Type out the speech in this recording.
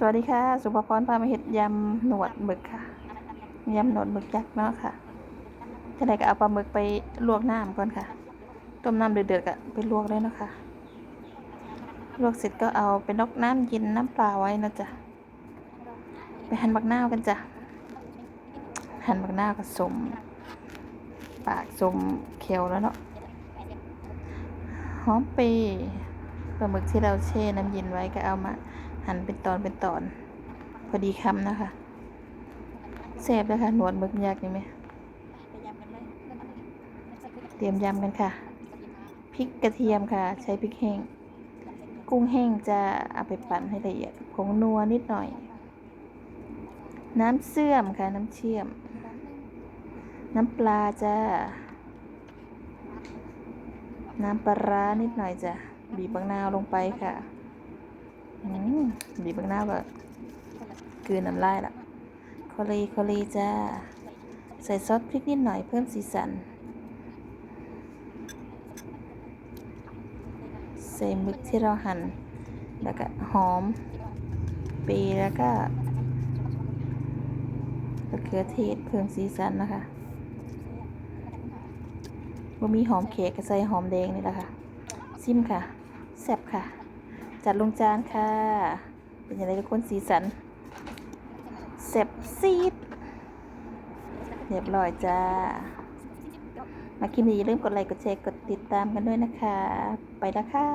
สวัสดีค่ะ สุภพรพามาเห็ดยำหนวดหมึกค่ะยำหนวดหมึกยักษ์เนาะค่ะจะได้ก็เอาปลาหมึกไปลวกน้ำก่อนค่ะ ต้มน้ำเดือดๆก็ไปลวกเลยเนาะค่ะลวกเสร็จก็เอาไปนอกน้ำเย็นน้ำเปล่าไว้นะจ๊ะไปหั่นบักนาวกันจ้ะหั่นบักนาวกับสมปากสมเคียวแล้วเนาะหอมเปรย์ปลาหมึกที่เราแช่น้ำเย็นไว้ก็เอามา หั่นเป็นตอนเป็นตอน พอดีคำนะคะแซ่บเลยค่ะหนวดมึกยักนี่ไหมเตรียมยำกันค่ะพริกกระเทียมค่ะ ใช้พริกแห้ง กุ้งแห้งจะเอาไปปั่นให้ละเอียดผงนัวนิดหน่อย น้ำเสื่อมค่ะน้ำเชื่อม น้ำปลาจ้าน้ำปลาร้านิดหน่อยจ้ะบีบบางนาวลงไปค่ะ บีบางนาแบบกืนน้ำลายละโคลีโคลีจ้า ใส่ซอสพริกนิดหน่อยเพิ่มสีสัน ใส่มึกที่เราหั่น แล้วก็หอม ปีแล้วก็มะเขือเทศเพิ่มสีสันนะคะบ่มีหอมเขกก็ใส่หอมแดงนี่แหละค่ะ ซิมค่ะ แซ่บค่ะ จัดลงจานค่ะ เป็นอย่างไรทุกคนสีสันเซบซีดเรียบร้อยจ้า มาคลิปนี้อย่าลืมกดไลค์กดแชร์กดติดตามกันด้วยนะคะ ไปละค่ะ